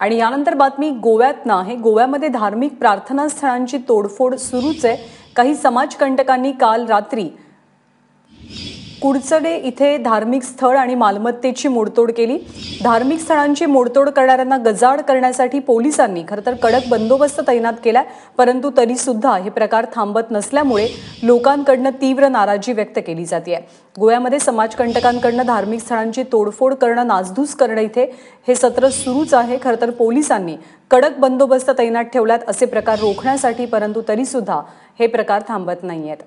आणि यानंतर बातमी गोव्यात आहे. गोव्यामध्ये धार्मिक प्रार्थना स्थळांची तोडफोड सुरूच आहे. काही समाजकंटकांनी काल रात्री कुडचडे इथे धार्मिक स्थळ आणि मालमत्तेची मोडतोड केली. धार्मिक स्थळांची मोडतोड करणाऱ्यांना गजाड करण्यासाठी पोलिसांनी खरं तर कडक बंदोबस्त तैनात केलाय परंतु तरी सुद्धा हे प्रकार थांबत नसल्यामुळे लोकांकडनं तीव्र नाराजी व्यक्त केली जाते गोव्यामध्ये समाजकंटकांकडनं धार्मिक स्थळांची तोडफोड करणं नासधूस करणं इथे हे सत्र सुरूच आहे. खरं तर पोलिसांनी कडक बंदोबस्त तैनात ठेवल्यात असे प्रकार रोखण्यासाठी परंतु तरी सुद्धा हे प्रकार थांबत नाही आहेत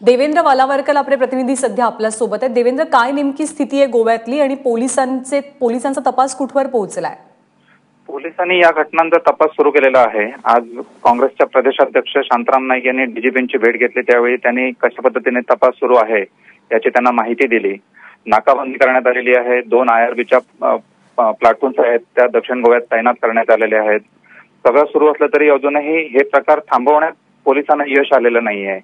देवेंद्र वालावरकर आपले प्रतिनिधी सध्या आपल्यासोबत आहेत. देवेंद्र काय नेमकी स्थिती आहे गोव्यातली आणि पोलिसांचे पोलिसांचा तपास कुठवर पोहोचलाय? पोलिसांनी या घटनांचा तपास सुरू केलेला आहे. आज काँग्रेसच्या प्रदेशाध्यक्ष शांताराम नाईक यांनी डीजीपींची भेट घेतली. त्यावेळी त्यांनी कशा पद्धतीने तपास सुरू आहे याची त्यांना माहिती दिली. नाकाबंदी करण्यात आलेली आहे. दोन आयआरबीच्या प्लाटून्स आहेत. त्या दक्षिण गोव्यात तैनात करण्यात आलेले आहेत. सगळं सुरू असलं तरी अजूनही हे प्रकार थांबवण्यात पोलिसांना यश आलेलं नाहीये.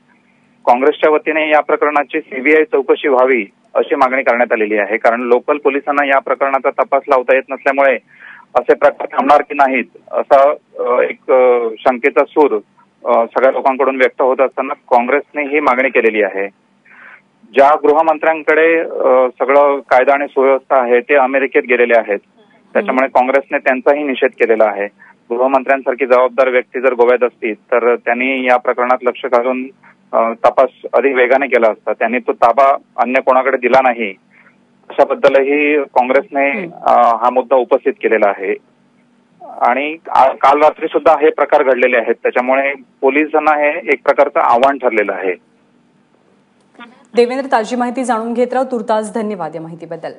काँग्रेसच्या वतीने या प्रकरणाची सीबीआय चौकशी व्हावी अशी मागणी करण्यात आलेली आहे. कारण लोकल पोलिसांना या प्रकरणाचा तपास लावता येत नसल्यामुळे असे प्रकार थांबणार की नाहीत असा एक शंकेचा सूर सगळ्या लोकांकडून व्यक्त होत असताना काँग्रेसने ही मागणी केलेली आहे. ज्या गृहमंत्र्यांकडे सगळं कायदा आणि सुव्यवस्था आहे ते अमेरिकेत गेलेले आहेत. त्याच्यामुळे काँग्रेसने त्यांचाही निषेध केलेला आहे. गृहमंत्र्यांसारखी जबाबदार व्यक्ती जर गोव्यात असती तर त्यांनी या प्रकरणात लक्ष घालून तपास अधिक वेगाने केला असता. त्यांनी तो ताबा अन्य कोणाकडे दिला नाही अशाबद्दलही काँग्रेसने हा मुद्दा उपस्थित केलेला आहे. आणि काल रात्री सुद्धा हे प्रकार घडलेले आहेत. त्याच्यामुळे पोलिसांना हे एक प्रकारचं आव्हान ठरलेलं आहे. देवेंद्र ताजी माहिती जाणून घेत राहू. तुर्तास धन्यवाद या माहितीबद्दल.